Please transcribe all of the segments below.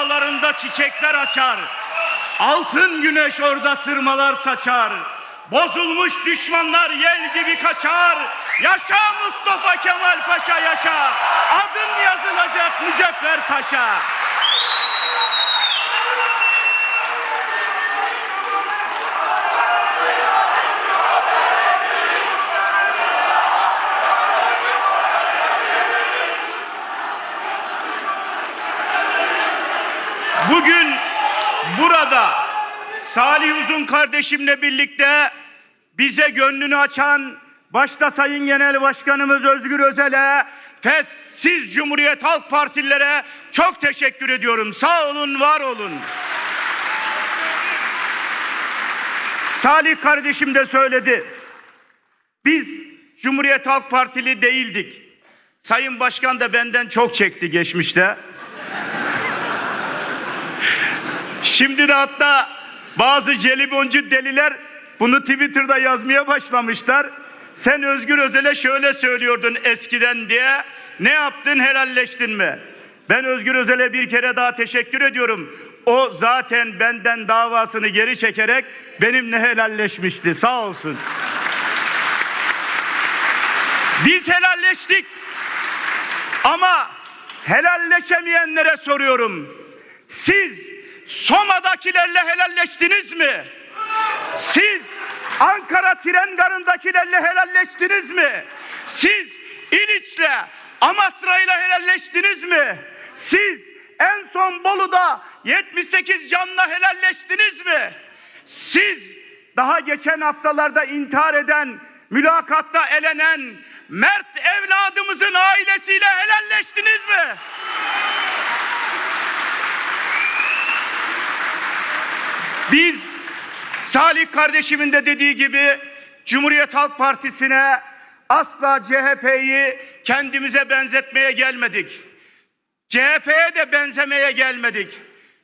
dağlarında çiçekler açar. Altın güneş orada sırmalar saçar. Bozulmuş düşmanlar yel gibi kaçar. Yaşa Mustafa Kemal Paşa yaşa. Adın yazılacak mücevher taşa. Bugün burada Salih Uzun kardeşimle birlikte bize gönlünü açan başta Sayın Genel Başkanımız Özgür Özel'e ve siz Cumhuriyet Halk Partililere çok teşekkür ediyorum. Sağ olun, var olun. Salih kardeşim de söyledi. Biz Cumhuriyet Halk Partili değildik. Sayın Başkan da benden çok çekti geçmişte. Şimdi de hatta bazı jeliboncu deliler bunu Twitter'da yazmaya başlamışlar. Sen Özgür Özel'e şöyle söylüyordun eskiden diye. Ne yaptın helalleştin mi? Ben Özgür Özel'e bir kere daha teşekkür ediyorum. O zaten benden davasını geri çekerek benimle helalleşmişti. Sağ olsun. Biz helalleştik. Ama helalleşemeyenlere soruyorum. Siz Soma'dakilerle helalleştiniz mi? Siz Ankara tren garındakilerle helalleştiniz mi? Siz İliç'le, Amasra'yla helalleştiniz mi? Siz en son Bolu'da 78 canla helalleştiniz mi? Siz daha geçen haftalarda intihar eden, mülakatta elenen Mert evladımızın ailesiyle helalleştiniz mi? Biz Salih kardeşimin de dediği gibi Cumhuriyet Halk Partisi'ne asla CHP'yi kendimize benzetmeye gelmedik. CHP'ye de benzemeye gelmedik.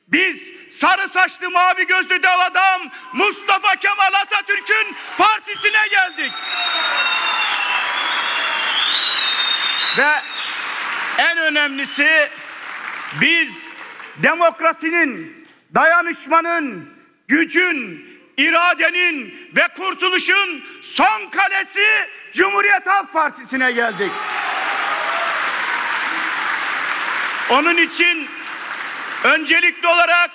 Biz sarı saçlı mavi gözlü dev adam Mustafa Kemal Atatürk'ün partisine geldik. Ve en önemlisi biz demokrasinin, dayanışmanın, gücün, iradenin ve kurtuluşun son kalesi Cumhuriyet Halk Partisi'ne geldik. Onun için öncelikli olarak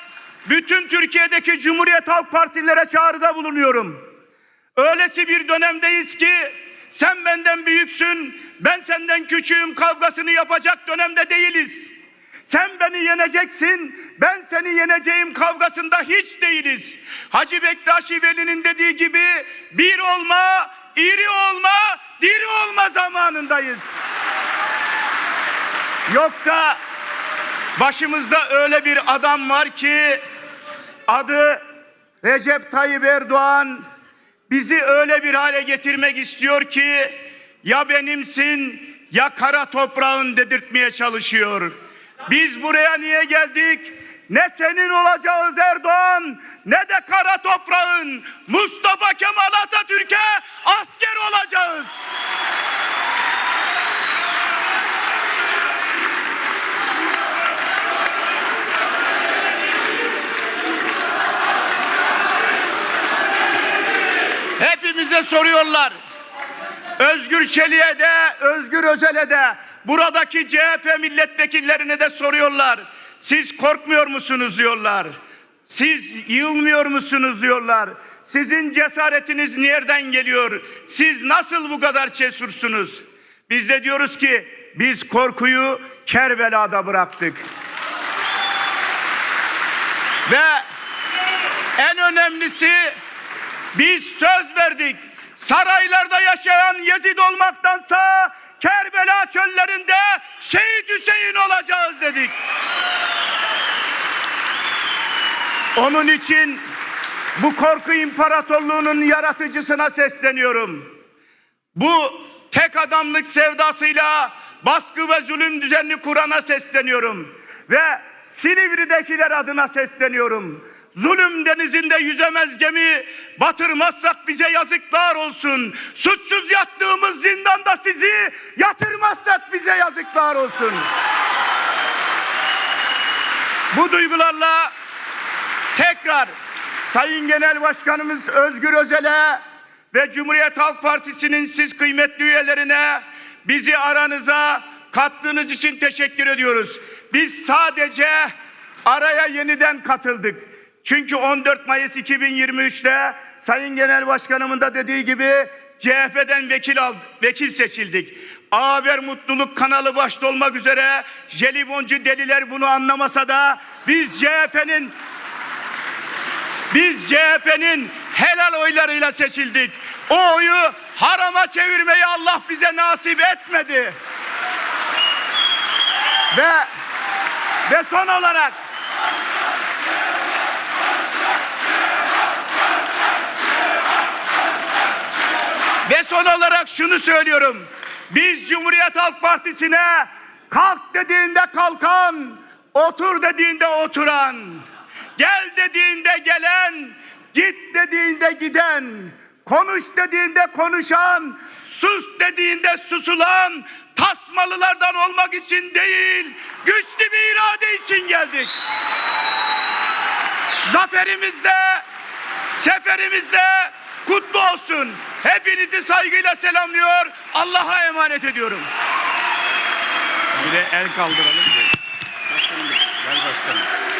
bütün Türkiye'deki Cumhuriyet Halk Partilere çağrıda bulunuyorum. Öylesi bir dönemdeyiz ki sen benden büyüksün, ben senden küçüğüm kavgasını yapacak dönemde değiliz. Sen beni yeneceksin, ben seni yeneceğim kavgasında hiç değiliz. Hacı Bektaşi Veli'nin dediği gibi bir olma, iri olma, diri olma zamanındayız. Yoksa başımızda öyle bir adam var ki adı Recep Tayyip Erdoğan bizi öyle bir hale getirmek istiyor ki ya benimsin ya kara toprağın dedirtmeye çalışıyor. Biz buraya niye geldik? Ne senin olacağız Erdoğan ne de kara toprağın Mustafa Kemal Atatürk'e asker olacağız. Hepimize soruyorlar. Özgür Çelik'e de, Özgür Özel'e de, buradaki CHP milletvekillerine de soruyorlar. Siz korkmuyor musunuz diyorlar. Siz yılmıyor musunuz diyorlar. Sizin cesaretiniz nereden geliyor? Siz nasıl bu kadar cesursunuz? Biz de diyoruz ki biz korkuyu Kerbela'da bıraktık. Ve en önemlisi biz söz verdik. Saraylarda yaşayan Yezid olmaktansa çöllerinde Şehit Hüseyin olacağız dedik. Onun için bu korku imparatorluğunun yaratıcısına sesleniyorum. Bu tek adamlık sevdasıyla baskı ve zulüm düzenini kurana sesleniyorum. Ve Silivri'dekiler adına sesleniyorum. Zulüm denizinde yüzemez gemi batırmazsak bize yazıklar olsun. Suçsuz yattığımız zindanda sizi yatırmazsak bize yazıklar olsun. Bu duygularla tekrar Sayın Genel Başkanımız Özgür Özel'e ve Cumhuriyet Halk Partisi'nin siz kıymetli üyelerine bizi aranıza kattığınız için teşekkür ediyoruz. Biz sadece araya yeniden katıldık. Çünkü 14 Mayıs 2023'te Sayın Genel Başkanımın da dediği gibi CHP'den vekil aldı, vekil seçildik. A Haber Mutluluk kanalı başta olmak üzere jeliboncu deliler bunu anlamasa da biz CHP'nin biz CHP'nin helal oylarıyla seçildik. O oyu harama çevirmeyi Allah bize nasip etmedi. Ve ve son olarak Ve son olarak şunu söylüyorum. Biz Cumhuriyet Halk Partisi'ne kalk dediğinde kalkan, otur dediğinde oturan, gel dediğinde gelen, git dediğinde giden, konuş dediğinde konuşan, sus dediğinde susulan, tasmalılardan olmak için değil, güçlü bir irade için geldik. Zaferimizde, seferimizde kutlu olsun. Hepinizi saygıyla selamlıyor. Allah'a emanet ediyorum. Bir de el kaldıralım. Başkanım, gel başkanım.